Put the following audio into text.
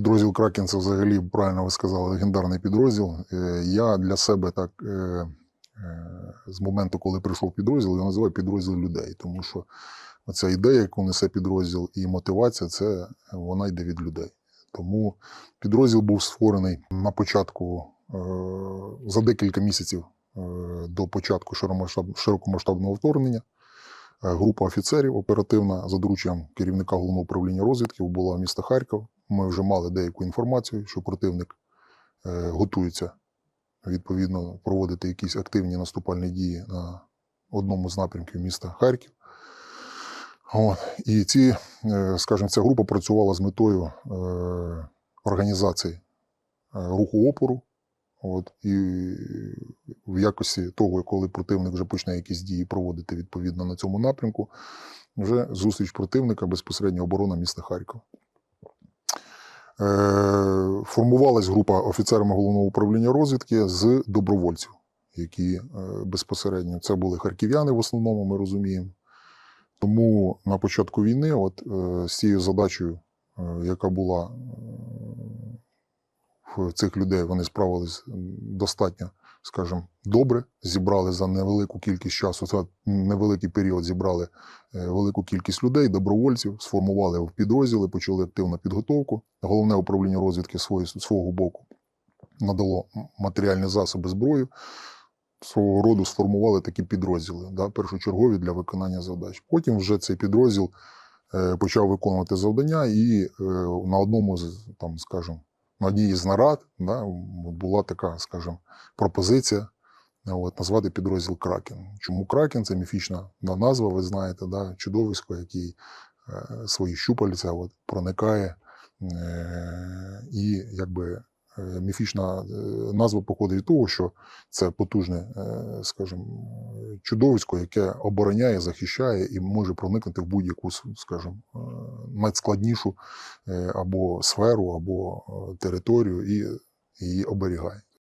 Підрозділ Кракен це взагалі правильно ви сказали, легендарний підрозділ. Е, Я для себе так е, е, з моменту, коли прийшов підрозділ, я називаю підрозділ людей, тому що ця ідея, яку несе підрозділ, і мотивація, це вона йде від людей. Тому підрозділ був створений на початку за декілька місяців до початку широкомасштабного вторгнення. Група офіцерів оперативна за дорученням керівника головного управління розвідки була міста Харків. Ми вже мали деяку інформацію, що противник е, готується відповідно проводити якісь активні наступальні дії на одному з напрямків міста Харків. І ці, е, скажімо, ця група працювала з метою е, організації руху опору. От, і в якості того, коли противник вже почне якісь дії проводити відповідно на цьому напрямку, вже зустріч противника безпосередньо оборона міста Харкова. Е, формувалась група офіцерами головного управління розвідки з добровольців, які е, безпосередньо це були харків'яни в основному, ми розуміємо. Тому на початку війни, от е, з цією задачею, яка була цих людей, вони справились достатньо, скажімо, добре. Зібрали за невелику кількість часу, за невеликий період зібрали е, велику кількість людей, добровольців, сформували в підрозділи, почали активну підготовку. Головне управління розвідки свої, свого боку надало матеріальні засоби зброю. Свого роду сформували такі підрозділи, да, першочергові для виконання задач. Потім вже цей підрозділ е, почав виконувати завдання, і е, на одному з там, скажімо, на одній з нарад да, була така, скажімо, пропозиція е, от, назвати підрозділ Кракен. Чому Кракен? Це міфічна назва, ви знаєте, да, чудовисько, який е, свої щупальця от, проникає. Е, і якби міфічна е, назва походить від того, що це потужне, е, скажімо, чудовисько, яке обороняє, захищає і може проникнути в будь-яку, скажімо, найскладнішу е, або сферу, або е, територію і її оберігає.